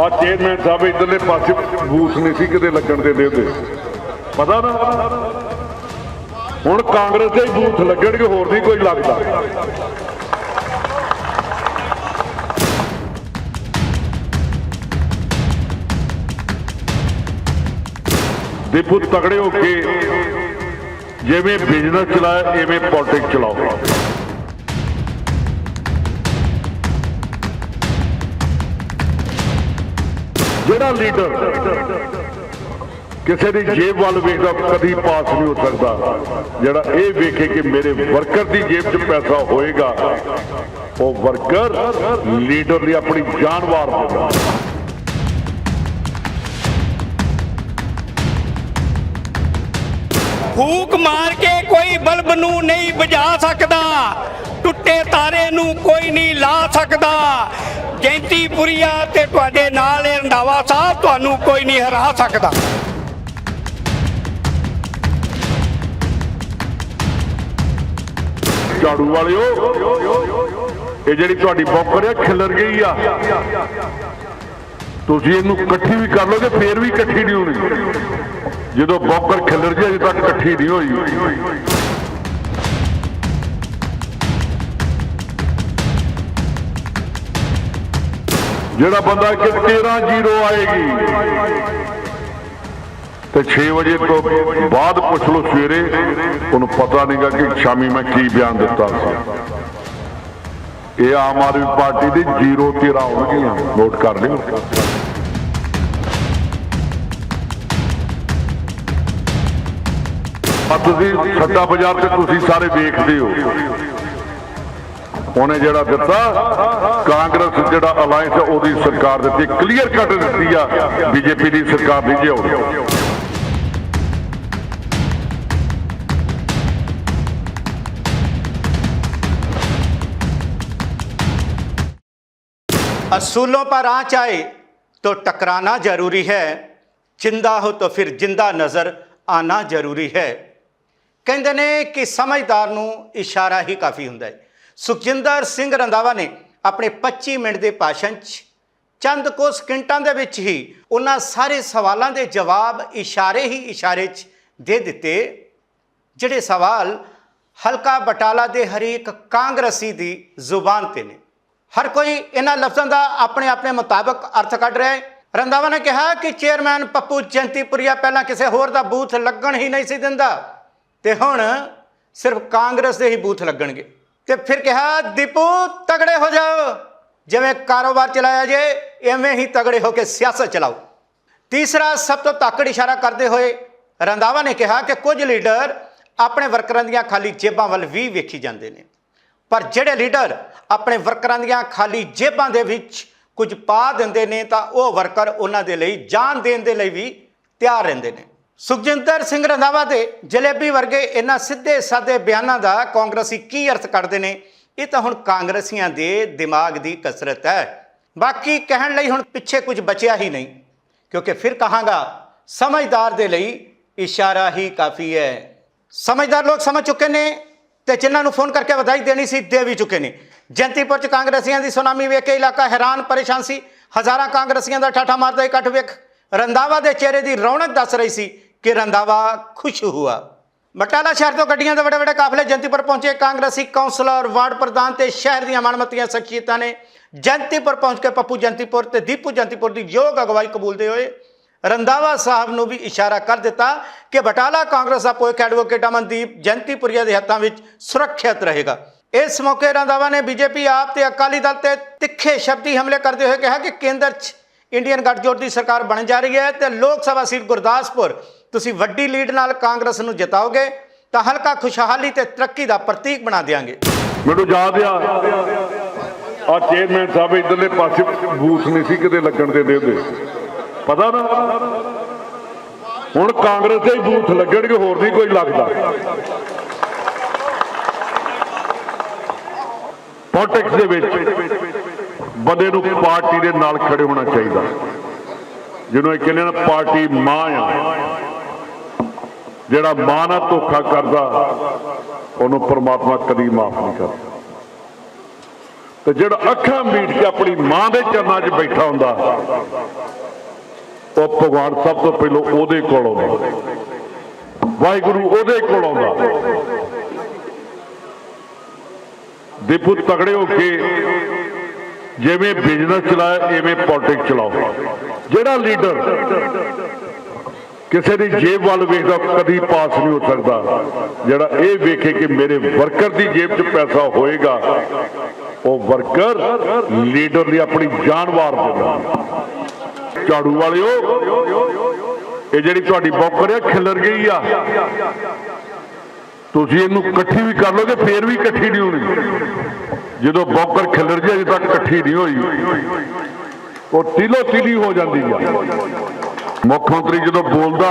ਆ ਚੇਅਰਮੈਨ ਸਾਹਿਬ ਇਧਰਲੇ ਪਾਸੇ, ਬੂਥ ਨਹੀਂ ਸੀ ਕਿਤੇ ਲੱਗਣ ਦੇ ਦਿੰਦੇ ਪਤਾ ਨਾ? ਹੁਣ ਕਾਂਗਰਸ ਦੇ ਬੂਥ ਲੱਗਣਗੇ, ਹੋਰ ਨਹੀਂ ਕੋਈ ਲੱਗਦਾ। ਦੇਖੋ ਤਗੜੇ ਹੋ ਕੇ ਜਿਵੇਂ ਬਿਜ਼ਨਸ ਚਲਾਇਆ ਐਵੇਂ ਪੋਲਿਟਿਕਸ ਚਲਾਓ। ਜਿਹੜਾ ਲੀਡਰ ਕਿਸੇ ਦੀ ਜੇਬ ਵੱਲ ਵੇਖਦਾ, ਕਦੀ ਪਾਸ ਨਹੀਂ ਹੋ ਸਕਦਾ। ਜਿਹੜਾ ਇਹ ਵੇਖੇ ਕਿ ਮੇਰੇ ਵਰਕਰ ਦੀ ਜੇਬ 'ਚ ਪੈਸਾ ਹੋਏਗਾ, ਉਹ ਵਰਕਰ ਲੀਡਰ ਲਈ ਆਪਣੀ ਜਾਨ ਵਾਰ ਦਿੰਦਾ ਫੂਕ ਮਾਰ ਕੇ ਕੋਈ ਬਲਬ ਨੂੰ ਨਹੀਂ ਬੁਝਾ ਸਕਦਾ, ਟੁੱਟੇ ਤਾਰੇ ਨੂੰ ਕੋਈ ਨਹੀਂ ਲਾ ਸਕਦਾ। ਜੈਂਤੀਪੁਰੀਆ ਤੇ ਤੁਹਾਡੇ ਨਾਲ ਇਹ ਰੰਧਾਵਾ ਸਾਹਿਬ ਤੁਹਾਨੂੰ ਕੋਈ ਨਹੀਂ ਹਰਾ ਸਕਦਾ। ਝਾੜੂ ਵਾਲਿਓ, ਇਹ ਜਿਹੜੀ ਤੁਹਾਡੀ ਬੌਕਰ ਹੈ, ਖਿਲਰ ਗਈ ਆ। ਤੁਸੀਂ ਇਹਨੂੰ ਇਕੱਠੀ ਵੀ ਕਰ ਲੋਗੇ ਫੇਰ ਵੀ ਇਕੱਠੀ ਨਹੀਂ ਹੋਣੀ। ਜਦੋਂ ਬੌਕਰ ਖਿਲਰ ਜੇ, ਅਜੇ ਤੱਕ ਇਕੱਠੀ ਨਹੀਂ ਹੋਈ। ਜਿਹੜਾ ਬੰਦਾ ਕਿ 13 ਜ਼ੀਰੋ ਆਏਗੀ ਤੇ 6 ਵਜੇ ਤੋਂ ਬਾਅਦ ਪੁੱਛ ਲਓ ਸਵੇਰੇ, ਉਹਨੂੰ ਪਤਾ ਨਹੀਂਗਾ ਕਿ ਸ਼ਾਮੀ ਮੈਂ ਕੀ ਬਿਆਨ ਦਿੱਤਾ। ਸੀ ਇਹ ਆਮ ਆਦਮੀ ਪਾਰਟੀ ਦੀ ਜ਼ੀਰੋ 13 ਹੋਣਗੀਆਂ, ਨੋਟ ਕਰ ਲਿਓ। ਆ ਤੁਸੀਂ ਸੱਦਾ ਬਾਜ਼ਾਰ ਤੇ ਤੁਸੀਂ ਸਾਰੇ ਵੇਖਦੇ ਹੋ। ਉਹਨੇ ਜਿਹੜਾ ਦਿੱਤਾ ਕਾਂਗਰਸ ਜਿਹੜਾ ਅਲਾਈਅੰਸ ਹੈ ਉਹਦੀ ਸਰਕਾਰ ਦਿੱਤੀ ਕਲੀਅਰ ਕੱਟ ਦਿੱਤੀ ਆ ਬੀਜੇਪੀ ਦੀ ਸਰਕਾਰ ਨਹੀਂ ਜੇ ਆਉਣੀ असूलों पर आंच आए तो टकराना जरूरी है जिंदा हो तो ਫਿਰ ਜਿੰਦਾ ਨਜ਼ਰ ਆਣਾ ਜ਼ਰੂਰੀ ਹੈ ਕਹਿੰਦੇ ਨੇ ਕਿ ਸਮਝਦਾਰ ਨੂੰ ਇਸ਼ਾਰਾ ਹੀ ਕਾਫੀ ਹੁੰਦਾ ਹੈ ਸੁਖਜਿੰਦਰ ਸਿੰਘ ਰੰਧਾਵਾ ਨੇ ਆਪਣੇ 25 ਮਿੰਟ ਦੇ ਭਾਸ਼ਣ 'ਚ ਚੰਦ ਕੋ ਸਕਿੰਟਾਂ ਦੇ ਵਿੱਚ ਹੀ ਉਹਨਾਂ ਸਾਰੇ ਸਵਾਲਾਂ ਦੇ ਜਵਾਬ ਇਸ਼ਾਰੇ ਹੀ ਇਸ਼ਾਰੇ 'ਚ ਦੇ ਦਿੱਤੇ, ਜਿਹੜੇ ਸਵਾਲ ਹਲਕਾ ਬਟਾਲਾ ਦੇ ਹਰੇਕ ਕਾਂਗਰਸੀ ਦੀ ਜ਼ੁਬਾਨ ਤੇ ਨੇ। ਹਰ ਕੋਈ ਇਹਨਾਂ ਲਫ਼ਜ਼ਾਂ ਦਾ ਆਪਣੇ ਆਪਣੇ ਮੁਤਾਬਕ ਅਰਥ ਕੱਢ ਰਿਹਾ ਹੈ। ਰੰਧਾਵਾ ਨੇ ਕਿਹਾ ਕਿ ਚੇਅਰਮੈਨ ਪੱਪੂ ਜੰਤੀਪੁਰੀਆ ਪਹਿਲਾਂ ਕਿਸੇ ਹੋਰ ਦਾ ਬੂਥ ਲੱਗਣ ਹੀ ਨਹੀਂ ਸੀ ਦਿੰਦਾ ਤੇ ਹੁਣ ਸਿਰਫ ਕਾਂਗਰਸ ਦੇ ਹੀ ਬੂਥ ਲੱਗਣਗੇ। ਤੇ ਫਿਰ ਕਿਹਾ, ਦੀਪੂ, ਤਗੜੇ ਹੋ ਜਾਓ। ਜਿਵੇਂ ਕਾਰੋਬਾਰ ਚਲਾਇਆ ਜੇ, ਐਵੇਂ ਹੀ ਤਗੜੇ ਹੋ ਕੇ ਸਿਆਸਤ ਚਲਾਓ। ਤੀਸਰਾ, ਸਭ ਤੋਂ ਤਾਕੜ ਇਸ਼ਾਰਾ ਕਰਦੇ ਹੋਏ ਰੰਧਾਵਾ ਨੇ ਕਿਹਾ ਕਿ ਕੁਝ ਲੀਡਰ ਆਪਣੇ ਵਰਕਰਾਂ ਦੀਆਂ ਖਾਲੀ ਜੇਬਾਂ ਵੱਲ ਵੀ ਵੇਖੀ ਜਾਂਦੇ ਨੇ। ਪਰ ਜਿਹੜੇ ਲੀਡਰ ਆਪਣੇ ਵਰਕਰਾਂ ਦੀਆਂ ਖਾਲੀ ਜੇਬਾਂ ਦੇ ਵਿੱਚ ਕੁਝ ਪਾ ਦਿੰਦੇ ਨੇ, ਤਾਂ ਉਹ ਵਰਕਰ ਉਹਨਾਂ ਦੇ ਲਈ ਜਾਨ ਦੇਣ ਦੇ ਲਈ ਵੀ ਤਿਆਰ ਰਹਿੰਦੇ ਨੇ। ਸੁਖਜਿੰਦਰ ਸਿੰਘ ਰੰਧਾਵਾ ਦੇ ਜਲੇਬੀ ਵਰਗੇ ਇਹਨਾਂ ਸਿੱਧੇ ਸਾਦੇ ਬਿਆਨਾਂ ਦਾ ਕਾਂਗਰਸੀ ਕੀ ਅਰਥ ਕੱਢਦੇ ਨੇ? ਇਹ ਤਾਂ ਹੁਣ ਕਾਂਗਰਸੀਆਂ ਦੇ ਦਿਮਾਗ ਦੀ ਕਸਰਤ ਹੈ। ਬਾਕੀ ਕਹਿਣ ਲਈ ਹੁਣ ਪਿੱਛੇ ਕੁਝ ਬਚਿਆ ਹੀ ਨਹੀਂ, ਕਿਉਂਕਿ ਫਿਰ ਕਹਾਂਗਾ, ਸਮਝਦਾਰ ਦੇ ਲਈ ਇਸ਼ਾਰਾ ਹੀ ਕਾਫੀ ਹੈ। ਸਮਝਦਾਰ ਲੋਕ ਸਮਝ ਚੁੱਕੇ ਨੇ ਤੇ ਜਿਨ੍ਹਾਂ ਨੂੰ ਫੋਨ ਕਰਕੇ ਵਧਾਈ ਦੇਣੀ ਸੀ, ਦੇ ਵੀ ਚੁੱਕੇ ਨੇ। ਜੰਤੀਪੁਰ ਚ ਕਾਂਗਰਸੀਆਂ ਦੀ ਸੁਨਾਮੀ ਵੇਖ ਕੇ ਇਲਾਕਾ ਹੈਰਾਨ, ਪਰੇਸ਼ਾਨ ਸੀ। ਹਜ਼ਾਰਾਂ ਕਾਂਗਰਸੀਆਂ ਦਾ ਠਾਠਾ ਮਾਰਦਾ ਇਕੱਠ ਵੇਖ। ਰੰਦਾਵਾ ਦੇ ਚਿਹਰੇ ਦੀ ਰੌਣਕ ਦੱਸ ਰਹੀ ਸੀ ਕਿ ਰੰਦਾਵਾ ਖੁਸ਼ ਹੁਆ। ਬਟਾਲਾ ਸ਼ਹਿਰ ਤੋਂ ਗੱਡੀਆਂ ਦੇ ਵੱਡੇ ਵੱਡੇ ਕਾਫਲੇ ਜੰਤੀਪੁਰ ਪਹੁੰਚੇ ਕਾਂਗਰਸੀ ਕੌਂਸਲਰ, ਵਾਰਡ ਪ੍ਰਧਾਨ ਤੇ ਸ਼ਹਿਰ ਦੀਆਂ ਮਾਨਮਤੀਆਂ ਸ਼ਖਸੀਅਤਾਂ ਨੇ ਜੰਤੀਪੁਰ ਪਹੁੰਚ ਕੇ ਪੱਪੂ ਜੰਤੀਪੁਰ ਤੇ ਦੀਪੂ ਜੰਤੀਪੁਰ ਦੀ ਯੋਗ ਅਗਵਾਈ ਕਬੂਲਦੇ ਹੋਏ। ਰੰਦਾਵਾ ਸਾਹਿਬ ਨੂੰ ਵੀ ਇਸ਼ਾਰਾ ਕਰ ਦਿੱਤਾ ਕਿ ਬਟਾਲਾ ਕਾਂਗਰਸ ਦਾ ਭਵਿੱਖ ਐਡਵੋਕੇਟ ਅਮਨਦੀਪ ਜੰਤੀਪੁਰੀਆ ਦੇ ਹੱਥਾਂ ਵਿੱਚ ਸੁਰੱਖਿਅਤ ਰਹੇਗਾ। ਇਸ ਮੌਕੇ ਰੰਦਾਵਾ ਨੇ ਬੀਜੇਪੀ, ਆਪ ਤੇ ਅਕਾਲੀ ਦਲ ਤੇ ਤਿੱਖੇ ਸ਼ਬਦੀ ਹਮਲੇ ਕਰਦੇ ਹੋਏ ਕਿਹਾ ਕਿ ਕੇਂਦਰ 'ਚ ਇੰਡੀਅਨ ਗੱਠਜੋੜ ਦੀ ਸਰਕਾਰ ਬਣ ਜਾ ਰਹੀ ਹੈ ਤੇ ਲੋਕ ਸਭਾ ਸੀਟ ਗੁਰਦਾਸਪੁਰ ਤੁਸੀਂ ਵੱਡੀ ਲੀਡ ਨਾਲ ਕਾਂਗਰਸ ਨੂੰ ਜਿਤਾਓਗੇ, ਤਾਂ ਹਲਕਾ ਖੁਸ਼ਹਾਲੀ ਤੇ ਤਰੱਕੀ ਦਾ ਪ੍ਰਤੀਕ ਬਣਾ ਦੇਵਾਂਗੇ ਮੈਨੂੰ ਯਾਦ ਆ ਆ ਚੇਅਰਮੈਨ ਸਾਹਿਬ ਇਧਰਲੇ ਪਾਸੇ ਬੂਥ ਨਹੀਂ ਸੀ ਕਿਤੇ ਲੱਗਣ ਦੇ ਦਿੰਦੇ ਪਤਾ ਨਾ? ਹੁਣ ਕਾਂਗਰਸ ਦੇ ਬੂਥ ਲੱਗਣਗੇ, ਹੋਰ ਨਹੀਂ ਕੋਈ ਲੱਗਦਾ। ਪੋਲਿਟਿਕਸ ਦੇ ਵਿੱਚ ਬੰਦੇ ਨੂੰ ਪਾਰਟੀ ਦੇ ਨਾਲ ਖੜੇ ਹੋਣਾ ਚਾਹੀਦਾ। ਜਿਹਨੂੰ ਇਹ ਕਹਿੰਦੇ ਨੇ, ਪਾਰਟੀ ਮਾਂ ਆ। ਜਿਹੜਾ ਮਾਂ ਨਾਲ ਧੋਖਾ ਕਰਦਾ, ਉਹਨੂੰ ਪਰਮਾਤਮਾ ਕਦੀ ਮਾਫ ਨਹੀਂ ਕਰਦਾ। ਤੇ ਜਿਹੜਾ ਅੱਖਾਂ ਮੀਟ ਕੇ ਆਪਣੀ ਮਾਂ ਦੇ ਚਰਨਾਂ 'ਚ ਬੈਠਾ ਹੁੰਦਾ, ਉਹ ਭਗਵਾਨ ਸਭ ਤੋਂ ਪਹਿਲਾਂ ਉਹਦੇ ਕੋਲ ਆਉਂਦਾ। ਵਾਹਿਗੁਰੂ ਉਹਦੇ ਕੋਲ ਆਉਂਦਾ। ਦੀਪੂ, ਤਗੜੇ ਹੋ ਕੇ ਜਿਵੇਂ ਬਿਜ਼ਨਸ ਚਲਾਇਆ ਐਵੇਂ ਪੋਲਿਟਿਕਸ ਚਲਾਓ। ਜਿਹੜਾ ਲੀਡਰ ਕਿਸੇ ਦੀ ਜੇਬ ਵੱਲ ਵੇਖਦਾ, ਕਦੀ ਪਾਸ ਨਹੀਂ ਹੋ ਸਕਦਾ। ਜਿਹੜਾ ਇਹ ਵੇਖੇ ਕਿ ਮੇਰੇ ਵਰਕਰ ਦੀ ਜੇਬ 'ਚ ਪੈਸਾ ਹੋਏਗਾ, ਉਹ ਵਰਕਰ ਲੀਡਰ ਦੀ ਆਪਣੀ ਜਾਨ ਵਾਰ ਦਿੰਦਾ ਝਾੜੂ ਵਾਲਿਓ, ਇਹ ਜਿਹੜੀ ਤੁਹਾਡੀ ਬੌਕਰ ਆ ਖਿਲਰ ਗਈ ਆ। ਤੁਸੀਂ ਇਹਨੂੰ ਇਕੱਠੀ ਵੀ ਕਰ ਲੋਗੇ, ਫੇਰ ਵੀ ਇਕੱਠੀ ਨਹੀਂ ਹੋਣੀ। ਜਦੋਂ ਬੌਕਰ ਖਿਲਰ ਜੇ ਅਜੇ ਤੱਕ ਇਕੱਠੀ ਨਹੀਂ ਹੋਈ। ਉਹ ਤਿਲੋ ਤਿਲੀ ਹੋ ਜਾਂਦੀ ਆ। ਮੁੱਖ ਮੰਤਰੀ ਜਦੋਂ ਬੋਲਦਾ,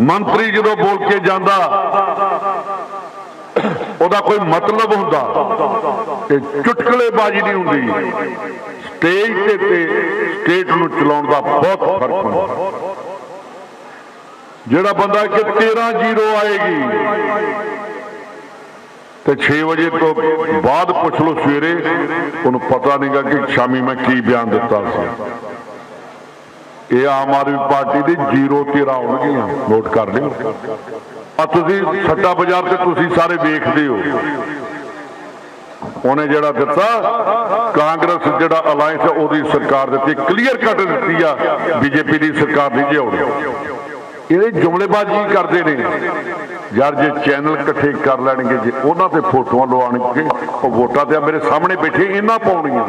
ਮੰਤਰੀ ਜਦੋਂ ਬੋਲ ਕੇ ਜਾਂਦਾ, ਉਹਦਾ ਕੋਈ ਮਤਲਬ ਹੁੰਦਾ ਤੇ ਚੁਟਕਲੇਬਾਜ਼ੀ ਨਹੀਂ ਹੁੰਦੀ। ਸਟੇਜ ਤੇ ਤੇ ਸਟੇਟ ਨੂੰ ਚਲਾਉਣ ਦਾ ਬਹੁਤ ਫ਼ਰਕ ਹੁੰਦਾ। ਜਿਹੜਾ ਬੰਦਾ ਕਿ 13 ਜ਼ੀਰੋ ਆਏਗੀ, ਤੇ 6 ਵਜੇ ਤੋਂ ਬਾਅਦ ਪੁੱਛ ਲਓ ਸਵੇਰੇ, ਉਹਨੂੰ ਪਤਾ ਨਹੀਂਗਾ ਕਿ ਸ਼ਾਮੀ ਮੈਂ ਕੀ ਬਿਆਨ ਦਿੱਤਾ ਸੀ। ਇਹ ਆਮ ਆਦਮੀ ਪਾਰਟੀ ਦੀ ਜ਼ੀਰੋ 13 ਆਉਣਗੀਆਂ ਨੋਟ ਕਰ ਲਿਓ। ਆ ਤੁਸੀਂ ਸੱਟਾ ਬਾਜ਼ਾਰ ਤੇ ਤੁਸੀਂ ਸਾਰੇ ਵੇਖਦੇ ਹੋ। ਉਹਨੇ ਜਿਹੜਾ ਦਿੱਤਾ, ਕਾਂਗਰਸ ਜਿਹੜਾ ਅਲਾਈਅੰਸ ਉਹਦੀ ਸਰਕਾਰ ਦਿੱਤੀ, ਕਲੀਅਰ ਕੱਟ ਦਿੱਤੀ ਆ, ਬੀਜੇਪੀ ਦੀ ਸਰਕਾਰ ਨਹੀਂ ਜੇ ਆਉਣੀ ਇਹਦੇ ਜੁਮਲੇਬਾਜ਼ੀ ਕਰਦੇ ਨੇ? ਯਾਰ ਜੇ ਚੈਨਲ ਇਕੱਠੇ ਕਰ ਲੈਣਗੇ, ਜੇ ਉਹਨਾਂ ਤੇ ਫੋਟੋਆਂ ਲਵਾਉਣਗੇ, ਉਹ ਵੋਟਾਂ ਤੇ ਆ ਮੇਰੇ ਸਾਹਮਣੇ ਬੈਠੇ, ਇਹਨਾਂ ਪਾਉਣੀਆਂ।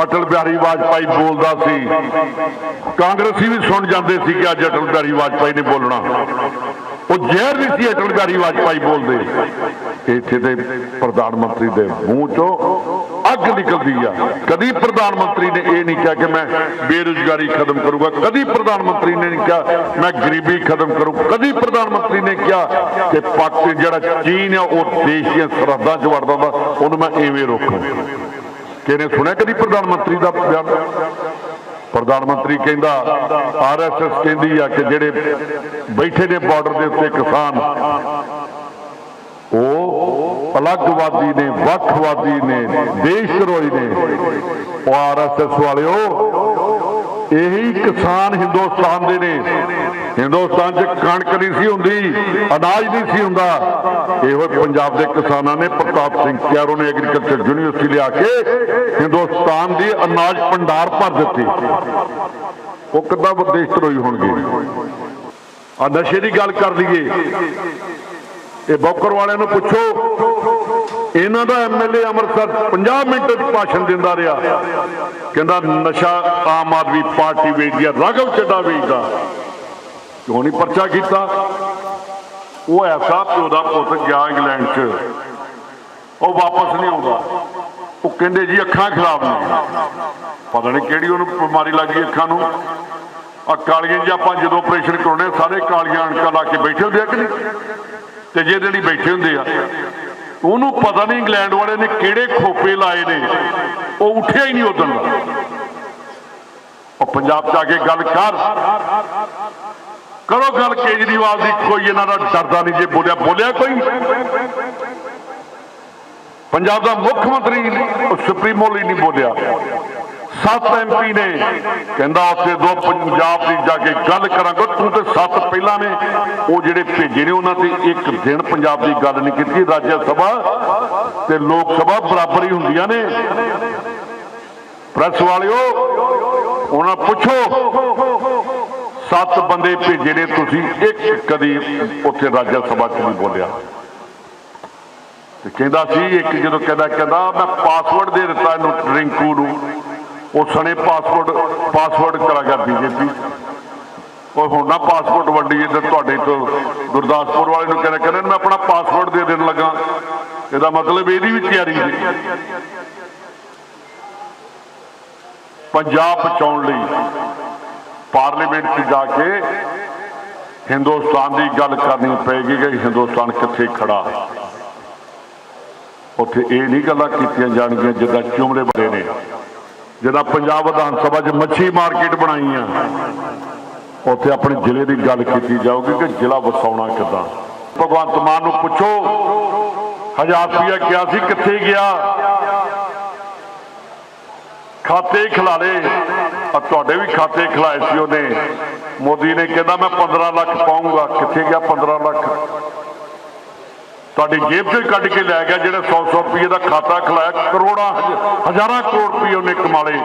ਅਟਲ ਬਿਹਾਰੀ ਵਾਜਪਾਈ ਬੋਲਦਾ ਸੀ। ਕਾਂਗਰਸੀ ਵੀ ਸੁਣ ਜਾਂਦੇ ਸੀ ਕਿ ਅੱਜ ਅਟਲ ਬਿਹਾਰੀ ਵਾਜਪਾਈ ਨੇ ਬੋਲਣਾ। ਉਹ ਜ਼ਹਿਰ ਵੀ ਸੀ ਅਟਲ ਬਿਹਾਰੀ ਵਾਜਪਾਈ ਬੋਲਦੇ। ਇੱਥੇ ਦੇ ਪ੍ਰਧਾਨ ਮੰਤਰੀ ਦੇ ਮੂੰਹ ਚੋਂ ਅੱਗ ਨਿਕਲਦੀ ਆ। ਕਦੀ ਪ੍ਰਧਾਨ ਮੰਤਰੀ ਨੇ ਇਹ ਨਹੀਂ ਕਿਹਾ ਕਿ ਮੈਂ ਬੇਰੁਜ਼ਗਾਰੀ ਖਤਮ ਕਰੂੰਗਾ। ਕਦੀ ਪ੍ਰਧਾਨ ਮੰਤਰੀ ਨੇ ਨਹੀਂ ਕਿਹਾ, ਮੈਂ ਗਰੀਬੀ ਖਤਮ ਕਰੂੰ। ਕਦੀ ਪ੍ਰਧਾਨ ਮੰਤਰੀ ਨੇ ਕਿਹਾ ਕਿ ਪਾਕਿਸਤਾਨ ਜਿਹੜਾ ਚੀਨ ਆ, ਉਹ ਦੇਸ਼ ਦੀਆਂ ਸਰਹੱਦਾਂ 'ਚ ਵੜਦਾ ਹੁੰਦਾ, ਉਹਨੂੰ ਮੈਂ ਐਵੇਂ ਰੋਕਾਂ। ਕਿਹਨੇ ਸੁਣਿਆ ਕਦੀ ਪ੍ਰਧਾਨ ਮੰਤਰੀ ਦਾ ਬਿਆਨ ਪ੍ਰਧਾਨ ਮੰਤਰੀ ਕਹਿੰਦਾ ਆਰਐਸਐਸ ਕਹਿੰਦੀ ਆ ਕਿ ਜਿਹੜੇ ਬੈਠੇ ਨੇ ਬਾਰਡਰ ਦੇ ਉੱਤੇ ਕਿਸਾਨ, ਉਹ ਅਲੱਗਵਾਦੀ ਨੇ, ਵੱਖਵਾਦੀ ਨੇ ਦੇਸ਼ ਧਰੋਹੀ ਨੇ। ਉਹ ਆਰਐਸਐਸ ਵਾਲਿਓ ਇਹੀ ਕਿਸਾਨ ਹਿੰਦੁਸਤਾਨ ਦੇ ਨੇ। ਹਿੰਦੁਸਤਾਨ 'ਚ ਕਣਕ ਨਹੀਂ ਸੀ ਹੁੰਦੀ, ਅਨਾਜ ਨਹੀਂ ਸੀ ਹੁੰਦਾ। ਇਹੋ ਪੰਜਾਬ ਦੇ ਕਿਸਾਨਾਂ ਨੇ, ਪ੍ਰਤਾਪ ਸਿੰਘ ਕਿਆਰੋ ਨੇ ਐਗਰੀਕਲਚਰ ਯੂਨੀਵਰਸਿਟੀ ਲਿਆ ਕੇ ਹਿੰਦੁਸਤਾਨ ਦੀ ਅਨਾਜ ਭੰਡਾਰ ਭਰ ਦਿੱਤੀ। ਉਹ ਕਿੱਦਾਂ ਵਿਦੇਸ਼ ਧਰੋਹੀ ਹੋਣਗੇ? ਆ ਨਸ਼ੇ ਦੀ ਗੱਲ ਕਰ ਲਈਏ। ਇਹ ਬੌਕਰ ਵਾਲਿਆਂ ਨੂੰ ਪੁੱਛੋ ਇਹਨਾਂ ਦਾ ਐਮਐਲਏ ਅੰਮ੍ਰਿਤਸਰ 50 ਮਿੰਟ ਚ ਭਾਸ਼ਣ ਦਿੰਦਾ ਰਿਹਾ। ਕਹਿੰਦਾ ਨਸ਼ਾ ਆਮ ਆਦਮੀ ਪਾਰਟੀ ਵੇਚਦੀ ਆ, ਰਾਘਵ ਚੱਡਾ ਵੇਚਦਾ। ਕਿਉਂ ਨਹੀਂ ਪਰਚਾ ਕੀਤਾ? ਉਹ ਐਸਾ ਪਿਓ ਦਾ ਪੁੱਤ ਗਿਆ ਇੰਗਲੈਂਡ 'ਚ। ਉਹ ਵਾਪਸ ਨਹੀਂ ਆਉਂਦਾ। ਉਹ ਕਹਿੰਦੇ ਜੀ ਅੱਖਾਂ ਖਰਾਬ ਨੇ। ਪਤਾ ਨਹੀਂ ਕਿਹੜੀ ਉਹਨੂੰ ਬਿਮਾਰੀ ਲੱਗ ਗਈ ਅੱਖਾਂ ਨੂੰ। ਆ ਕਾਲੀਆਂ ਜੀ ਆਪਾਂ ਜਦੋਂ ਆਪਰੇਸ਼ਨ ਕਰਾਉਣੇ ਸਾਰੇ ਕਾਲੀਆਂ ਅਣਕਾਂ ਲਾ ਕੇ ਬੈਠੇ ਹੁੰਦੇ ਆ ਕਿ ਨਹੀਂ? ਤੇ ਜੇ ਨਹੀਂ ਬੈਠੇ ਹੁੰਦੇ ਆ। ਉਹਨੂੰ ਪਤਾ ਨਹੀਂ ਇੰਗਲੈਂਡ ਵਾਲੇ ਨੇ ਕਿਹੜੇ ਖੋਪੇ ਲਾਏ ਨੇ। ਉਹ ਉੱਠਿਆ ਹੀ ਨਹੀਂ ਉਦੋਂ ਦਾ। ਉਹ ਪੰਜਾਬ ਚ ਆ ਕੇ ਗੱਲ ਕਰ। ਕਰੋ ਗੱਲ, ਕੇਜਰੀਵਾਲ ਦੀ ਕੋਈ ਇਹਨਾਂ ਦਾ ਡਰਦਾ ਨਹੀਂ ਜੇ ਬੋਲਿਆ ਬੋਲਿਆ ਕੋਈ। ਪੰਜਾਬ ਦਾ ਮੁੱਖ ਮੰਤਰੀ ਸੁਪਰੀਮੋ ਲਈ ਨਹੀਂ ਬੋਲਿਆ। ਸੱਤ ਐਮਪੀ ਨੇ। ਕਹਿੰਦਾ ਉੱਥੇ ਦੋ ਪੰਜਾਬ ਦੀ ਜਾ ਕੇ ਗੱਲ ਕਰਾਂਗੇ, ਤੂੰ ਤੇ ਪਹਿਲਾਂ ਨੇ, ਉਹ ਜਿਹੜੇ ਭੇਜੇ ਨੇ ਉਹਨਾਂ ਤੇ ਇੱਕ ਦਿਨ ਪੰਜਾਬ ਦੀ ਗੱਲ ਨਹੀਂ ਕੀਤੀ, ਰਾਜ ਸਭਾ ਤੇ ਲੋਕ ਸਭਾ ਬਰਾਬਰ ਹੀ ਹੁੰਦੀਆਂ ਨੇ। ਪ੍ਰੈਸ ਵਾਲਿਓ, ਉਹਨਾਂ ਪੁੱਛੋ, ਸੱਤ ਬੰਦੇ ਭੇਜੇ ਨੇ ਤੁਸੀਂ, ਇੱਕ ਕਦੀ ਉੱਥੇ ਰਾਜ ਸਭਾ 'ਚ ਨਹੀਂ ਬੋਲਿਆ। ਤੇ ਕਹਿੰਦਾ ਸੀ, ਇੱਕ ਜਦੋਂ ਕਹਿੰਦਾ ਕਹਿੰਦਾ, ਮੈਂ ਪਾਸਵਰਡ ਦੇ ਦਿੱਤਾ ਇਹਨੂੰ, ਰਿੰਕੂ ਨੂੰ। ਉਹ ਸਣੇ ਪਾਸਵਰਡ ਪਾਸਵਰਡ ਕਰਾ ਗਿਆ ਬੀਜੇਪੀ। ਉਹ ਹੁਣ ਨਾ ਪਾਸਪੋਰਟ ਵੰਡੀ ਇੱਧਰ ਤੁਹਾਡੇ ਤੋਂ ਗੁਰਦਾਸਪੁਰ ਵਾਲੇ ਨੂੰ ਕਹਿੰਦਾ, ਕਹਿੰਦੇ ਮੈਂ ਆਪਣਾ ਪਾਸਪੋਰਟ ਦੇ ਦੇਣ ਲੱਗਾ। ਇਹਦਾ ਮਤਲਬ ਇਹਦੀ ਵੀ ਤਿਆਰੀ ਸੀ ਪੰਜਾਬ ਬਚਾਉਣ ਲਈ ਪਾਰਲੀਮੈਂਟ 'ਚ ਜਾ ਕੇ ਹਿੰਦੁਸਤਾਨ ਦੀ ਗੱਲ ਕਰਨੀ ਪਏਗੀ ਕਿ ਹਿੰਦੁਸਤਾਨ ਕਿੱਥੇ ਖੜਾ ਉੱਥੇ ਇਹ ਨਹੀਂ ਗੱਲਾਂ ਕੀਤੀਆਂ ਜਾਣਗੀਆਂ ਜਿੱਦਾਂ ਚੁਮਲੇ ਬੜੇ ਨੇ, ਜਿੱਦਾਂ ਪੰਜਾਬ ਵਿਧਾਨ ਸਭਾ 'ਚ ਮੱਛੀ ਮਾਰਕੀਟ ਬਣਾਈ ਆ। ਉੱਥੇ ਆਪਣੇ ਜ਼ਿਲ੍ਹੇ ਦੀ ਗੱਲ ਕੀਤੀ ਜਾਊਗੀ ਕਿ ਜ਼ਿਲ੍ਹਾ ਵਸਾਉਣਾ ਕਿੱਦਾਂ। ਭਗਵੰਤ ਮਾਨ ਨੂੰ ਪੁੱਛੋ, ਹਜ਼ਾਰ ਰੁਪਇਆ ਕਿਹਾ ਸੀ, ਕਿੱਥੇ ਗਿਆ? ਖਾਤੇ ਖਿਲਾ ਲੇ ਆ ਤੁਹਾਡੇ ਵੀ ਖਾਤੇ ਖਿਲਾਏ ਸੀ ਉਹਨੇ। ਮੋਦੀ ਨੇ ਕਹਿੰਦਾ, ਮੈਂ 15 ਲੱਖ ਪਾਉਂਗਾ ਕਿੱਥੇ ਗਿਆ 15 ਲੱਖ? ਤੁਹਾਡੀ ਜੇਬ ਚੋਂ ਕੱਢ ਕੇ ਲੈ ਗਿਆ, ਜਿਹੜਾ 100 100 ਰੁਪਏ ਦਾ ਖਾਤਾ ਖਿਲਾਇਆ। ਕਰੋੜਾਂ, ਹਜ਼ਾਰਾਂ ਕਰੋੜ ਰੁਪਏ ਉਹਨੇ ਕਮਾ ਲਏ।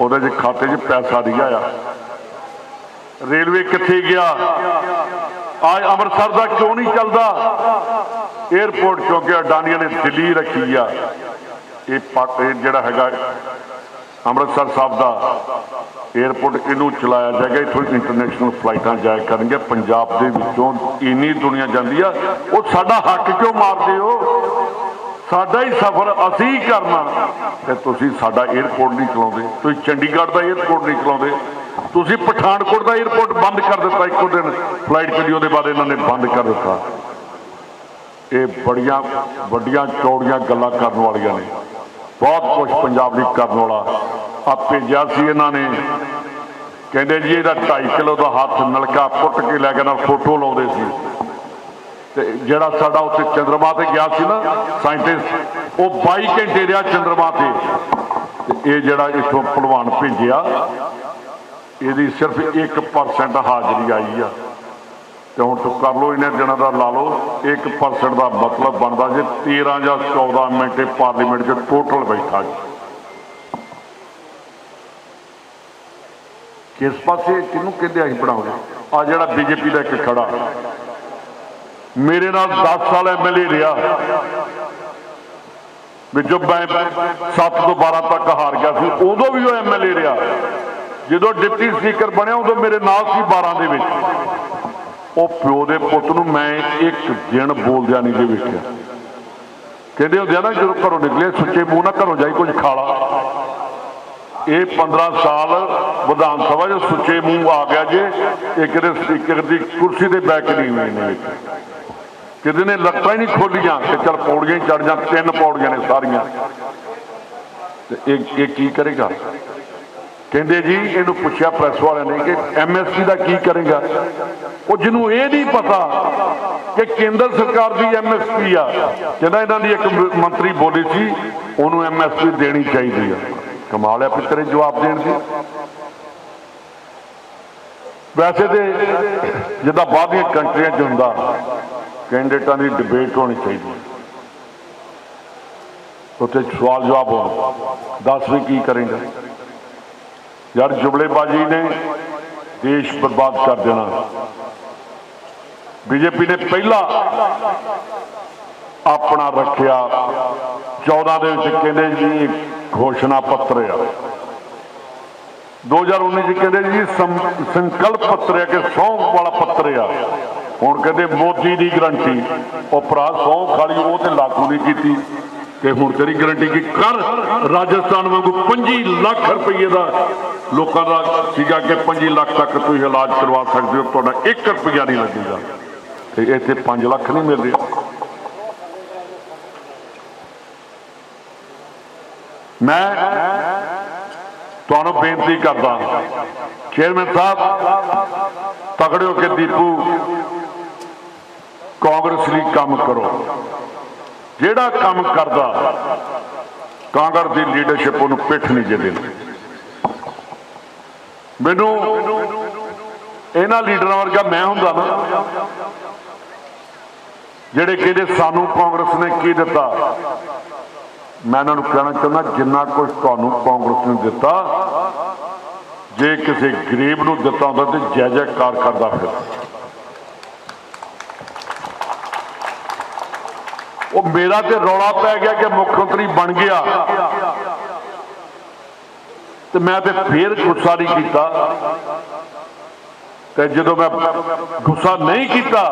ਉਹਦੇ ਚ ਖਾਤੇ 'ਚ ਪੈਸਾ ਨਹੀਂ ਆਇਆ। ਰੇਲਵੇ ਕਿੱਥੇ ਗਿਆ? ਅੱਜ ਅੰਮ੍ਰਿਤਸਰ ਦਾ ਕਿਉਂ ਨਹੀਂ ਚੱਲਦਾ? 에어ਪੋਰਟ ਕਿਉਂਕਿ ਅਡਾਨੀਆਂ ਨੇ ਦਿੱਲੀ ਰੱਖੀ ਆ। ਇਹ ਜਿਹੜਾ ਹੈਗਾ ਅੰਮ੍ਰਿਤਸਰ ਸਾਹਿਬ ਦਾ 에어ਪੋਰਟ ਇਹਨੂੰ ਚਲਾਇਆ ਜਾਏਗਾ, ਇਥੋਂ ਇੰਟਰਨੈਸ਼ਨਲ ਫਲਾਈਟਾਂ ਜਾਇਆ ਕਰਨਗੇ। ਪੰਜਾਬ ਦੇ ਵਿੱਚੋਂ ਇੰਨੀ ਦੁਨੀਆ ਜਾਂਦੀ ਆ। ਉਹ ਸਾਡਾ ਹੱਕ ਕਿਉਂ ਮਾਰਦੇ ਹੋ? ਸਾਡਾ ਹੀ ਸਫ਼ਰ ਅਸੀਂ ਕਰਨਾ। ਤੇ ਤੁਸੀਂ ਸਾਡਾ 에어ਪੋਰਟ ਨਹੀਂ ਚਲਾਉਂਦੇ। ਤੁਸੀਂ ਚੰਡੀਗੜ੍ਹ ਦਾ 에어ਪੋਰਟ ਨਹੀਂ ਚਲਾਉਂਦੇ। ਤੁਸੀਂ ਪਠਾਨਕੋਟ ਦਾ 에어ਪੋਰਟ ਬੰਦ ਕਰ ਦਿੱਤਾ ਇੱਕੋ ਦਿਨ। ਫਲਾਈਟ ਚੱਲੀ ਉਹਦੇ ਬਾਅਦ ਇਹਨਾਂ ਨੇ ਬੰਦ ਕਰ ਦਿੱਤਾ। ਇਹ ਬੜੀਆਂ, ਵੱਡੀਆਂ, ਚੌੜੀਆਂ ਗੱਲਾਂ ਕਰਨ ਵਾਲੀਆਂ ਨੇ। ਬਹੁਤ ਕੁਝ ਪੰਜਾਬ ਲਈ ਕਰਨ ਵਾਲਾ। ਆ ਭੇਜਿਆ ਸੀ ਇਹਨਾਂ ਨੇ। ਕਹਿੰਦੇ ਜੀ ਇਹਦਾ 2.5 ਕਿਲੋ ਦਾ ਹੱਥ ਨਲਕਾ ਪੁੱਟ ਕੇ ਲੈ ਕੇ ਨਾਲ ਫੋਟੋ ਲਾਉਂਦੇ ਸੀ। ਤੇ ਜਿਹੜਾ ਸਾਡਾ ਉੱਥੇ ਚੰਦਰਮਾ ਤੇ ਗਿਆ ਸੀ ਨਾ ਸਾਇੰਟਿਸਟ ਉਹ 22 ਘੰਟੇ ਰਿਹਾ ਚੰਦਰਮਾ ਤੇ। ਤੇ ਇਹ ਜਿਹੜਾ ਇੱਥੋਂ ਭਲਵਾਨ ਭੇਜਿਆ ਇਹਦੀ ਸਿਰਫ 1% ਹਾਜ਼ਰੀ ਆਈ ਆ। ਤੇ ਹੁਣ ਤੂੰ ਕਰ ਲਓ, ਇਹਨਾਂ ਦਿਨਾਂ ਦਾ ਲਾ ਲਓ 1% ਦਾ ਮਤਲਬ ਬਣਦਾ ਜੇ 13 ਜਾਂ 14 ਮਿੰਟ ਇਹ ਪਾਰਲੀਮੈਂਟ 'ਚ ਟੋਟਲ ਬੈਠਾ ਜੀ। ਕਿਸ ਪਾਸੇ ਕਿਹਨੂੰ ਕਹਿੰਦੇ ਅਸੀਂ ਬਣਾਉਂਦੇ? ਆ ਜਿਹੜਾ ਬੀਜੇਪੀ ਦਾ ਇੱਕ ਖੜਾ। ਮੇਰੇ ਨਾਲ 10 ਸਾਲ ਐਮਐਲਏ ਰਿਹਾ। ਵਿੱਚੋਂ ਮੈਂ 7 ਤੋਂ 12 ਤੱਕ ਹਾਰ ਗਿਆ ਸੀ, ਉਦੋਂ ਵੀ ਉਹ ਐਮਐਲਏ ਰਿਹਾ। ਜਦੋਂ ਡਿਪਟੀ ਸਪੀਕਰ ਬਣਿਆ ਉਦੋਂ ਮੇਰੇ ਨਾਲ ਸੀ 12 ਦੇ ਵਿੱਚ। ਉਹ ਪਿਓ ਦੇ ਪੁੱਤ ਨੂੰ ਮੈਂ ਇੱਕ ਦਿਨ ਬੋਲਦਿਆਂ ਨਹੀਂ ਜੇ ਵੇਖਿਆ। ਕਹਿੰਦੇ ਹੁੰਦੇ ਆ ਨਾ, ਜਦੋਂ ਘਰੋਂ ਨਿਕਲੇ, ਸੁੱਚੇ ਮੂੰਹ ਨਾਲ ਘਰੋਂ ਜਾਈ ਕੁਝ ਖਾ ਲਾ। ਇਹ 15 ਸਾਲ ਵਿਧਾਨ ਸਭਾ 'ਚ ਸੁੱਚੇ ਮੂੰਹ ਆ ਗਿਆ ਜੇ ਇਹ ਕਿਤੇ ਸਪੀਕਰ ਦੀ ਕੁਰਸੀ ਤੇ ਬੈਠ ਨਹੀਂ ਹੋਈ ਨੇ ਕਿਤੇ ਨੇ ਲੱਤਾਂ ਹੀ ਨਹੀਂ ਖੋਲੀਆਂ ਤੇ ਚਲ ਪੌੜੀਆਂ ਹੀ ਚੜ ਜਾਂ ਤਿੰਨ ਪੌੜੀਆਂ ਨੇ ਸਾਰੀਆਂ। ਤੇ ਇਹ ਇਹ ਕੀ ਕਰੇਗਾ? ਕਹਿੰਦੇ ਜੀ, ਇਹਨੂੰ ਪੁੱਛਿਆ ਪ੍ਰੈਸ ਵਾਲਿਆਂ ਨੇ ਕਿ ਐਮਐਸਪੀ ਦਾ ਕੀ ਕਰੇਗਾ? ਉਹ ਜਿਹਨੂੰ ਇਹ ਨਹੀਂ ਪਤਾ ਕਿ ਕੇਂਦਰ ਸਰਕਾਰ ਦੀ ਐਮਐਸਪੀ ਆ। ਕਹਿੰਦਾ ਇਹਨਾਂ ਦੀ ਇੱਕ ਮੰਤਰੀ ਬੋਲੀ ਸੀ, ਉਹਨੂੰ ਐਮਐਸਪੀ ਦੇਣੀ ਚਾਹੀਦੀ ਆ। ਕਮਾਲ ਹੈ ਪਿੱਤਰੇ ਜਵਾਬ ਦੇਣ ਦੀ। ਵੈਸੇ ਤੇ ਜਿੱਦਾਂ ਬਾਹਰ ਦੀਆਂ ਕੰਟਰੀਆਂ 'ਚ ਹੁੰਦਾ ਕੈਂਡੀਡੇਟਾਂ ਦੀ ਡਿਬੇਟ ਹੋਣੀ ਚਾਹੀਦੀ ਉੱਥੇ ਸਵਾਲ ਜਵਾਬ ਹੋਣ। ਦੱਸ ਵੀ ਕੀ ਕਰੇਗਾ। ਯਾਰ ਜੁਬਲੇਬਾਜੀ ਨੇ ਦੇਸ਼ ਬਰਬਾਦ ਕਰ ਦੇਣਾ। ਬੀਜੇਪੀ ਨੇ ਪਹਿਲਾ ਆਪਣਾ ਰੱਖਿਆ 14 ਦੇ ਵਿੱਚ ਕਹਿੰਦੇ ਜੀ ਘੋਸ਼ਣਾ ਪੱਤਰ ਆ। 2019 ਚ ਕਹਿੰਦੇ ਜੀ ਸੰਕਲਪ ਪੱਤਰ ਆ ਕਿ ਸਹੁੰ ਵਾਲਾ ਪੱਤਰ ਆ। ਹੁਣ ਕਹਿੰਦੇ ਮੋਦੀ ਦੀ ਗਰੰਟੀ। ਉਹ ਭਰਾ ਸਹੁੰ ਖਾਲੀ ਉਹ ਤੇ ਲਾਗੂ ਨਹੀਂ ਕੀਤੀ। ਤੇ ਹੁਣ ਤੇਰੀ ਗਰੰਟੀ ਕੀ ਕਰ ਰਾਜਸਥਾਨ ਵਾਂਗੂ 25 ਲੱਖ ਰੁਪਏ ਦਾ ਲੋਕਾਂ ਦਾ ਸੀਗਾ ਕਿ 25 ਲੱਖ ਤੱਕ ਤੁਸੀਂ ਇਲਾਜ ਕਰਵਾ ਸਕਦੇ ਹੋ, ਤੁਹਾਡਾ 1 ਰੁਪਿਆ ਨਹੀਂ ਲੱਗੇਗਾ। ਤੇ ਇੱਥੇ 5 ਲੱਖ ਨਹੀਂ ਮਿਲ ਰਿਹਾ ਮੈਂ ਤੁਹਾਨੂੰ ਬੇਨਤੀ ਕਰਦਾ ਚੇਅਰਮੈਨ ਸਾਹਿਬ ਤਕੜੇ ਹੋ ਕੇ ਦੀਪੂ, ਕਾਂਗਰਸ ਲਈ ਕੰਮ ਕਰੋ। ਜਿਹੜਾ ਕੰਮ ਕਰਦਾ, ਕਾਂਗਰਸ ਦੀ ਲੀਡਰਸ਼ਿਪ ਉਹਨੂੰ ਪਿੱਠ ਨਹੀਂ ਜੇ ਦਿੰਦੀ। ਮੈਨੂੰ ਇਹਨਾਂ ਲੀਡਰਾਂ ਵਰਗਾ ਮੈਂ ਹੁੰਦਾ ਨਾ, ਜਿਹੜੇ ਕਹਿੰਦੇ ਸਾਨੂੰ ਕਾਂਗਰਸ ਨੇ ਕੀ ਦਿੱਤਾ, ਮੈਂ ਇਹਨਾਂ ਨੂੰ ਕਹਿਣਾ ਚਾਹੁੰਦਾ, ਜਿੰਨਾ ਕੁਝ ਤੁਹਾਨੂੰ ਕਾਂਗਰਸ ਨੇ ਦਿੱਤਾ, ਜੇ ਕਿਸੇ ਗਰੀਬ ਨੂੰ ਦਿੱਤਾ ਹੁੰਦਾ ਤੇ ਜੈ ਜੈਕਾਰ ਕਰਦਾ ਫਿਰ ਉਹ ਮੇਰਾ ਤੇ ਰੌਲਾ ਪੈ ਗਿਆ ਕਿ ਮੁੱਖ ਮੰਤਰੀ ਬਣ ਗਿਆ। ਤੇ ਮੈਂ ਤੇ ਫੇਰ ਗੁੱਸਾ ਨਹੀਂ ਕੀਤਾ। ਤੇ ਜਦੋਂ ਮੈਂ ਗੁੱਸਾ ਨਹੀਂ ਕੀਤਾ,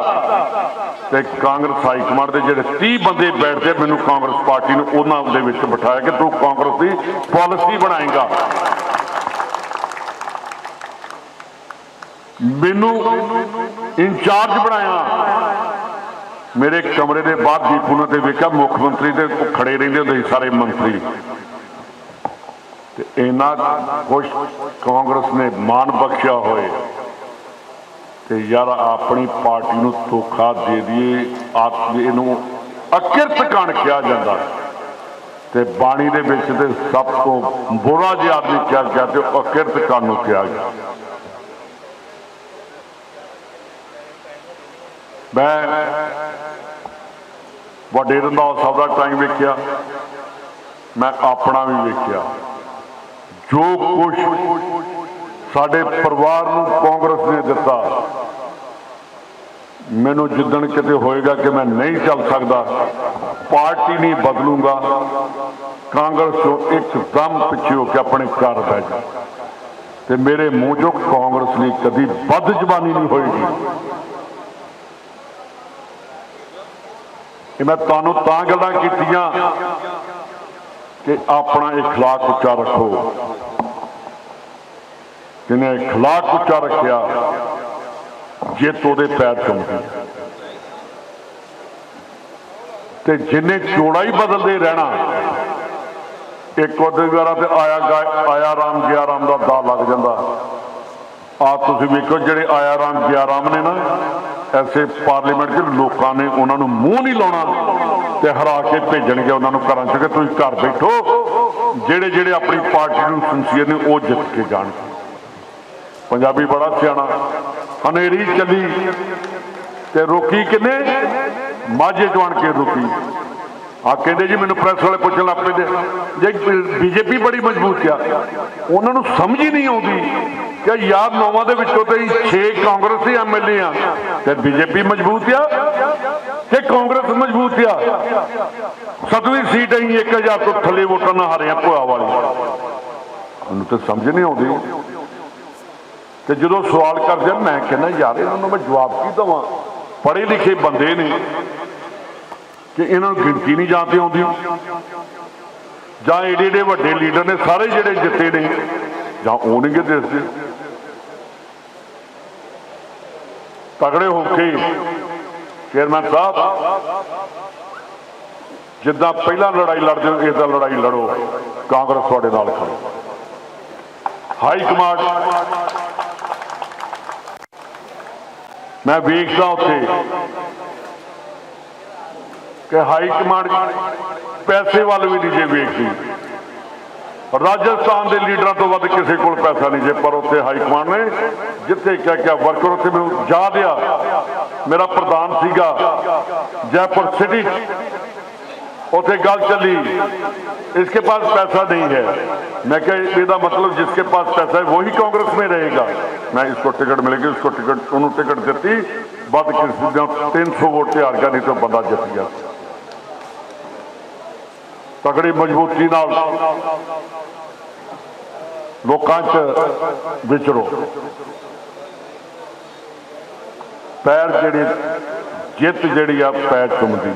ਤੇ ਕਾਂਗਰਸ ਹਾਈ ਕਮਾਂਡ ਦੇ ਜਿਹੜੇ 30 ਬੰਦੇ ਬੈਠਦੇ, ਮੈਨੂੰ ਕਾਂਗਰਸ ਪਾਰਟੀ ਨੂੰ ਉਹਨਾਂ ਦੇ ਵਿੱਚ ਬਿਠਾਇਆ ਕਿ ਤੂੰ ਕਾਂਗਰਸ ਦੀ ਪਾਲਿਸੀ ਬਣਾਏਗਾ। ਮੈਨੂੰ ਇੰਚਾਰਜ ਬਣਾਇਆ। ਮੇਰੇ ਕਮਰੇ ਦੇ ਬਾਹਰ ਦੀਪੂਨਾ ਤੇ ਵੇਖਿਆ, ਮੁੱਖ ਮੰਤਰੀ ਤੇ ਖੜੇ ਰਹਿੰਦੇ ਹੁੰਦੇ ਸੀ ਸਾਰੇ ਮੰਤਰੀ। ਤੇ ਇਹਨਾਂ ਕੁਛ ਕਾਂਗਰਸ ਨੇ ਮਾਨ ਬਖਸ਼ਿਆ ਹੋਏ। ਤੇ ਯਾਰ, ਆਪਣੀ ਪਾਰਟੀ ਨੂੰ ਧੋਖਾ ਦੇ ਦਈਏ, ਆਪ ਇਹਨੂੰ ਅਕਿਰਤ ਕਣ ਕਿਹਾ ਜਾਂਦਾ। ਤੇ ਬਾਣੀ ਦੇ ਵਿੱਚ ਤੇ ਸਭ ਤੋਂ ਬੁਰਾ ਜਿਹਾ ਆਦਮੀ ਕਿਹਾ ਗਿਆ ਤੇ ਅਕਿਰਤ ਕਰਨ ਨੂੰ ਕਿਹਾ ਗਿਆ। ਮੈਂ ਵੱਡੇ ਰੰਧਾਵਾ ਸਾਹਿਬ ਦਾ ਟਾਈਮ ਵੇਖਿਆ। ਮੈਂ ਆਪਣਾ ਵੀ ਵੇਖਿਆ। ਜੋ ਕੁਝ ਸਾਡੇ ਪਰਿਵਾਰ ਨੂੰ ਕਾਂਗਰਸ ਨੇ ਦਿੱਤਾ, ਮੈਨੂੰ ਜਿੱਦਣ ਕਿਤੇ ਹੋਏਗਾ ਕਿ ਮੈਂ ਨਹੀਂ ਚੱਲ ਸਕਦਾ, ਪਾਰਟੀ ਨਹੀਂ ਬਦਲੂੰਗਾ, ਕਾਂਗਰਸ ਤੋਂ ਇੱਕਦਮ ਪਿੱਛੇ ਹੋ ਕੇ ਆਪਣੇ ਘਰ ਬੈਠ ਤੇ ਮੇਰੇ ਮੂੰਹ ਚੋਂ ਕਾਂਗਰਸ ਨੇ ਕਦੀ ਬਦ ਜ਼ਬਾਨੀ ਨਹੀਂ ਹੋਏਗੀ। ਇਹ ਮੈਂ ਤੁਹਾਨੂੰ ਤਾਂ ਗੱਲਾਂ ਕੀਤੀਆਂ ਕਿ ਆਪਣਾ اخلاق ਉੱਚਾ ਰੱਖੋ ਜਿਹਨੇ اخلاق ਉੱਚਾ ਰੱਖਿਆ ਜਿੱਤ ਉਹਦੇ ਪੈਰ ਚੁੰਮਦੀ ਤੇ ਜਿੰਨੇ ਚੋੜਾ ਹੀ ਬਦਲਦੇ ਰਹਿਣਾ ਇੱਕ ਉਹਦੇ ਦੁਆਰਾ ਤੇ ਆਇਆ ਗਾ- ਆਇਆ ਰਾਮ ਗਿਆ ਰਾਮ ਦਾ ਦਾ ਲੱਗ ਜਾਂਦਾ ਆ ਤੁਸੀਂ ਵੇਖੋ ਜਿਹੜੇ ਆਇਆ ਰਾਮ ਗਿਆ ਰਾਮ ਨੇ ਨਾ ਐਸੇ ਪਾਰਲੀਮੈਂਟ 'ਚ ਲੋਕਾਂ ਨੇ ਉਹਨਾਂ ਨੂੰ ਮੂੰਹ ਨਹੀਂ ਲਾਉਣਾ ਤੇ ਹਰਾ ਕੇ ਭੇਜਣਗੇ ਉਹਨਾਂ ਨੂੰ ਘਰਾਂ 'ਚ ਕਿ ਤੁਸੀਂ ਘਰ ਬੈਠੋ। ਜਿਹੜੇ ਜਿਹੜੇ ਆਪਣੀ ਪਾਰਟੀ ਨੂੰ ਸੰਸੀਅਰ ਨੇ ਉਹ ਜਿੱਤ ਕੇ ਜਾਣਗੇ ਪੰਜਾਬੀ ਬੜਾ ਸਿਆਣਾ। ਹਨੇਰੀ ਚੱਲੀ ਤੇ ਰੋਕੀ ਕਿਨੇ ਮਾਝੇ ਜਵਾਨ ਕੇ ਰੋਕੀ। ਆ ਕਹਿੰਦੇ ਜੀ ਮੈਨੂੰ ਪ੍ਰੈਸ ਵਾਲੇ ਪੁੱਛਣ ਲੱਗ ਪੈਂਦੇ। ਜੇ ਬੀਜੇਪੀ ਬੜੀ ਮਜ਼ਬੂਤ ਆ, ਉਹਨਾਂ ਨੂੰ ਸਮਝ ਹੀ ਨਹੀਂ ਆਉਂਦੀ ਕਿ ਯਾਰ ਨੌਵਾਂ ਦੇ ਵਿੱਚੋਂ ਤੇ 6 ਕਾਂਗਰਸੀ ਐਮਐਲਏ ਆ। ਤੇ ਬੀਜੇਪੀ ਮਜ਼ਬੂਤ ਆ ਤੇ ਕਾਂਗਰਸ ਮਜ਼ਬੂਤ ਆ? ਸਤਵੀਂ ਸੀਟ ਅਸੀਂ 1000 ਤੋਂ ਥੱਲੇ ਵੋਟਾਂ ਨਾਲ ਹਾਰੇ ਆ ਭੋਆ ਵਾਲੀ। ਉਹਨੂੰ ਤਾਂ ਸਮਝ ਨਹੀਂ ਆਉਂਦੀ। ਤੇ ਜਦੋਂ ਸਵਾਲ ਕਰਦੇ ਮੈਂ ਕਹਿੰਦਾ, ਯਾਰ, ਇਹਨਾਂ ਨੂੰ ਮੈਂ ਜਵਾਬ ਕੀ ਦਵਾਂ? ਪੜ੍ਹੇ ਲਿਖੇ ਬੰਦੇ ਨੇ। ਕਿ ਇਹਨਾਂ ਨੂੰ ਗਿਣਤੀ ਨਹੀਂ ਜਾਂਦੀ ਆਉਂਦੀ ਜਾਂ ਏਡੇ ਏਡੇ ਵੱਡੇ ਲੀਡਰ ਨੇ ਸਾਰੇ ਜਿਹੜੇ ਜਿੱਤੇ ਨੇ, ਜਾਂ ਉਹ ਨਹੀਂ ਗੇ ਤਗੜੇ ਹੋ ਕੇ ਚੇਅਰਮੈਨ ਸਾਹਿਬ, ਜਿੱਦਾਂ ਪਹਿਲਾਂ ਲੜਾਈ ਲੜਦੇ ਹੋ ਇਦਾਂ ਲੜਾਈ ਲੜੋ। ਕਾਂਗਰਸ ਤੁਹਾਡੇ ਨਾਲ ਖੜੋ। High command. ਮੈਂ ਵੇਖਦਾ ਉੱਥੇ ਕਿ ਹਾਈ ਕਮਾਂਡ ਪੈਸੇ ਵੱਲ ਵੀ ਨਹੀਂ ਜੇ ਵੇਖਦੀ ਰਾਜਸਥਾਨ ਦੇ ਲੀਡਰਾਂ ਤੋਂ ਵੱਧ ਕਿਸੇ ਕੋਲ ਪੈਸਾ ਨਹੀਂ ਜੇ ਪਰ ਉੱਥੇ ਹਾਈ ਕਮਾਂਡ ਨੇ ਜਿੱਥੇ ਕਿਹਾ ਕਿਹਾ ਵਰਕਰ ਉੱਥੇ ਮੈਨੂੰ ਯਾਦ ਆ ਮੇਰਾ ਪ੍ਰਧਾਨ ਸੀਗਾ ਜੈਪੁਰ ਸਿਟੀ 'ਚ। ਉੱਥੇ ਗੱਲ ਚੱਲੀ इसके पास पैसा नहीं है मैं क्या ਇਹਦਾ ਮਤਲਬ जिसके पास पैसा है वही कांग्रेस में रहेगा मैं इसको टिकट मिलेगी उसको टिकट ਉਹਨੂੰ ਟਿਕਟ ਦਿੱਤੀ ਵੱਧ ਕਿਸੇ ਦਾ 300 ਵੋਟ ਤੇ ਹਾਰ ਗਿਆ ਨਹੀਂ ਤਾਂ ਬੰਦਾ ਜਿੱਤ ਗਿਆ ਤਗੜੀ ਮਜ਼ਬੂਤੀ ਨਾਲ ਲੋਕਾਂ 'ਚ ਵਿਚਰੋ। ਪੈਰ ਜਿਹੜੀ, ਜਿੱਤ ਜਿਹੜੀ ਆ, ਪੈਰ ਚੁੰਮਦੀ।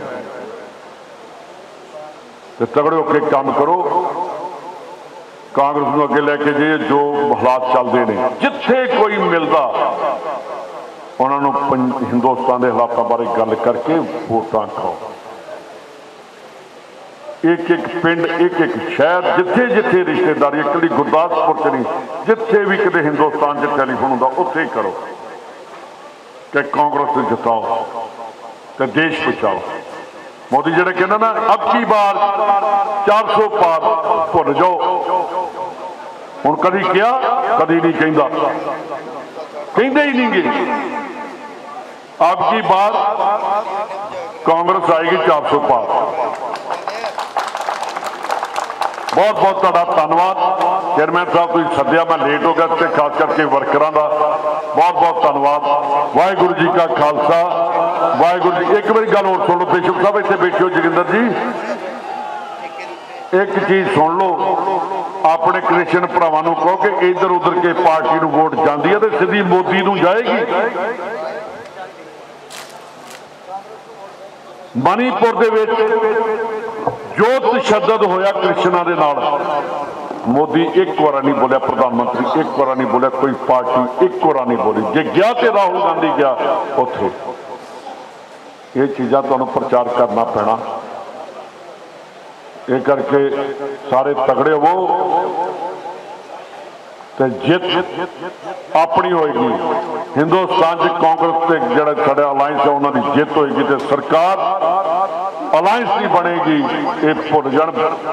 ਤੇ ਤਗੜੇ ਹੋ ਕੇ ਕੰਮ ਕਰੋ। ਕਾਂਗਰਸ ਨੂੰ ਅੱਗੇ ਲੈ ਕੇ ਜੇ ਜੋ ਹਾਲਾਤ ਚੱਲਦੇ ਨੇ। ਜਿੱਥੇ ਕੋਈ ਮਿਲਦਾ, ਉਹਨਾਂ ਨੂੰ ਪੰ- ਹਿੰਦੁਸਤਾਨ ਦੇ ਹਾਲਾਤਾਂ ਬਾਰੇ ਗੱਲ ਕਰਕੇ ਵੋਟਾਂ ਖਾਓ। ਇੱਕ ਇੱਕ ਪਿੰਡ ਇੱਕ ਇੱਕ ਸ਼ਹਿਰ, ਜਿੱਥੇ ਜਿੱਥੇ ਰਿਸ਼ਤੇਦਾਰੀ ਇਕੱਲੀ ਗੁਰਦਾਸਪੁਰ ਚ ਨਹੀਂ, ਜਿੱਥੇ ਵੀ ਕਿਤੇ ਹਿੰਦੁਸਤਾਨ 'ਚ ਟੈਲੀਫੋਨ ਹੁੰਦਾ, ਉੱਥੇ ਹੀ ਕਰੋ। ਕਿ ਕਾਂਗਰਸ ਨੂੰ ਜਿਤਾਓ, ਤੇ ਦੇਸ਼ ਬਚਾਓ। ਮੋਦੀ ਜਿਹੜੇ ਕਹਿੰਦਾ ਨਾ, ਅਬ ਕੀ ਬਾਰ 400 ਪਾਰ ਭੁੱਲ ਜਾਓ। ਹੁਣ ਕਦੀ ਕਿਹਾ, ਕਦੀ ਨਹੀਂ ਕਹਿੰਦਾ। ਕਹਿੰਦੇ ਹੀ ਨਹੀਂਗੇ ਅਬ ਕੀ ਬਾਰ ਕਾਂਗਰਸ ਆਏਗੀ 400 ਪਾਰ। ਬਹੁਤ ਬਹੁਤ ਤੁਹਾਡਾ ਧੰਨਵਾਦ। ਚੇਅਰਮੈਨ ਸਾਹਿਬ, ਤੁਸੀਂ ਸੱਦਿਆ, ਮੈਂ ਲੇਟ ਹੋ ਗਿਆ ਤੇ ਖਾਸ ਕਰਕੇ ਵਰਕਰਾਂ ਦਾ ਬਹੁਤ ਬਹੁਤ ਧੰਨਵਾਦ। ਵਾਹਿਗੁਰੂ ਜੀ ਕਾ ਖਾਲਸਾ। ਵਾਹਿਗੁਰੂ ਜੀ, ਇੱਕ ਵਾਰੀ ਗੱਲ ਹੋਰ ਸੁਣ ਲਓ ਬਿਸ਼ਪ ਸਾਹਿਬ ਇੱਥੇ ਬੈਠੇ ਹੋ, ਜੋਗਿੰਦਰ ਜੀ। ਇੱਕ ਚੀਜ਼ ਸੁਣ ਲਓ, ਆਪਣੇ ਕ੍ਰਿਸਚਨ ਭਰਾਵਾਂ ਨੂੰ ਕਹੋ ਕਿ ਇੱਧਰ ਉੱਧਰ ਕੇ ਪਾਰਟੀ ਨੂੰ ਵੋਟ ਜਾਂਦੀ ਹੈ ਤੇ ਸਿੱਧੀ ਮੋਦੀ ਨੂੰ ਜਾਏਗੀ। ਮਣੀਪੁਰ ਦੇ ਵਿੱਚ ਜੋ ਤਸ਼ੱਦਦ ਹੋਇਆ ਕ੍ਰਿਸ਼ਨਾ ਦੇ ਨਾਲ। ਮੋਦੀ ਇੱਕ ਵਾਰ ਨਹੀਂ ਬੋਲਿਆ, ਪ੍ਰਧਾਨ ਮੰਤਰੀ ਇੱਕ ਵਾਰ ਨਹੀਂ ਬੋਲਿਆ, ਕੋਈ ਪਾਰਟੀ ਇੱਕ ਵਾਰ ਨਹੀਂ ਬੋਲੀ। ਜੇ ਗਿਆ ਤੇ ਰਾਹੁਲ ਗਾਂਧੀ ਗਿਆ, ਉੱਥੇ। ਇਹ ਚੀਜ਼ਾਂ ਤੁਹਾਨੂੰ ਪ੍ਰਚਾਰ ਕਰਨਾ ਪੈਣਾ। ਇਹ ਕਰਕੇ ਸਾਰੇ ਤਗੜੇ ਹੋਵੋ। ਤੇ ਜਿੱਤ ਆਪਣੀ ਹੋਏਗੀ। ਹਿੰਦੁਸਤਾਨ 'ਚ ਕਾਂਗਰਸ ਤੇ ਜਿਹੜਾ ਸਾਡਾ ਅਲਾਈਅੰਸ ਹੈ ਉਹਨਾਂ ਦੀ ਜਿੱਤ ਹੋਏਗੀ ਤੇ ਸਰਕਾਰ ਅਲਾਈਅੰਸ ਨਹੀਂ ਬਣੇਗੀ, ਇਹ ਭੁੱਲ ਜਾਣ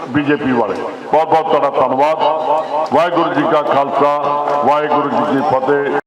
ਬੀਜੇਪੀ ਵਾਲੇ। ਬਹੁਤ ਬਹੁਤ ਤੁਹਾਡਾ ਧੰਨਵਾਦ। ਵਾਹਿਗੁਰੂ ਜੀ ਕਾ ਖਾਲਸਾ, ਵਾਹਿਗੁਰੂ ਜੀ ਕੀ ਫਤਿਹ।